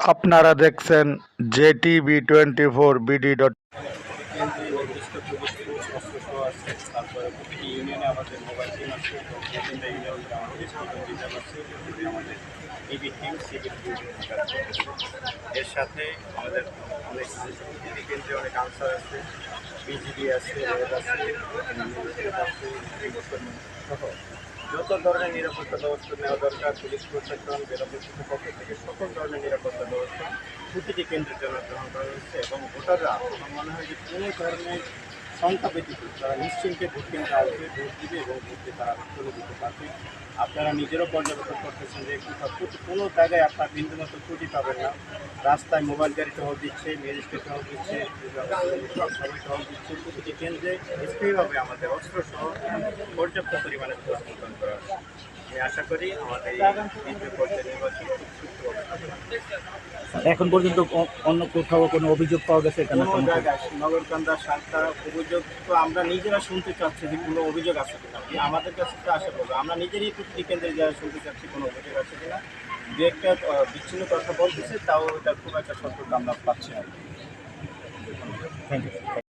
আপনারা দেখছেন JTV twenty four BD dot. এর সাথে আমাদের অনেক কেন্দ্রে অনেক আনসার আছে বিজিবি আছে আছে যত ধরনের নিরাপত্তা ব্যবস্থা নেওয়া দরকার, পুলিশ প্রশাসন বেরোপেক্ষিত পক্ষ থেকে সকল ধরনের নিরাপত্তা ব্যবস্থা প্রতিটি কেন্দ্রের জন্য গ্রহণ করা হয়েছে এবং ভোটাররা, আমার মনে হয় যে কোনো ধরনের শঙ্কা ব্যতীত তারা নিশ্চিন্তে ভোট কেন্দ্রে আসবে, ভোট দিবে এবং ভোটে তারা চলে দিতে পারবে। আপনারা নিজেরও পর্যবেক্ষণ করতেছেন যে কোনো জায়গায় আপনার বিন্দুমতো ত্রুটি পাবেন না। রাস্তায় মোবাইল গাড়ি টহল দিচ্ছে ম্যাজিস্ট্রেট টহল দিচ্ছে সবাই টহল দিচ্ছে। প্রতিটি কেন্দ্রে স্থায়ীভাবে আমাদের অস্ত্র সহ পর্যাপ্ত পরিমাণে। আমি আশা করি আমাদের। এখন পর্যন্ত অন্য কোথাও কোনো অভিযোগ পাওয়া গেছে? কোনো জায়গায় নগরকান্দা সাতটা অভিযোগ তো আমরা নিজেরা শুনতে চাচ্ছি যে কোনো অভিযোগ আছে কিনা। যে আমাদের কাছে তো আসা করব আমরা নিজেরই প্রতিটি কেন্দ্রে যারা শুনতে চাচ্ছি কোনো অভিযোগ আছে কিনা। দু একটা বিচ্ছিন্ন কথা বলতেছে তাও এটা খুব একটা সতর্ক আমরা পাচ্ছি না। Thank you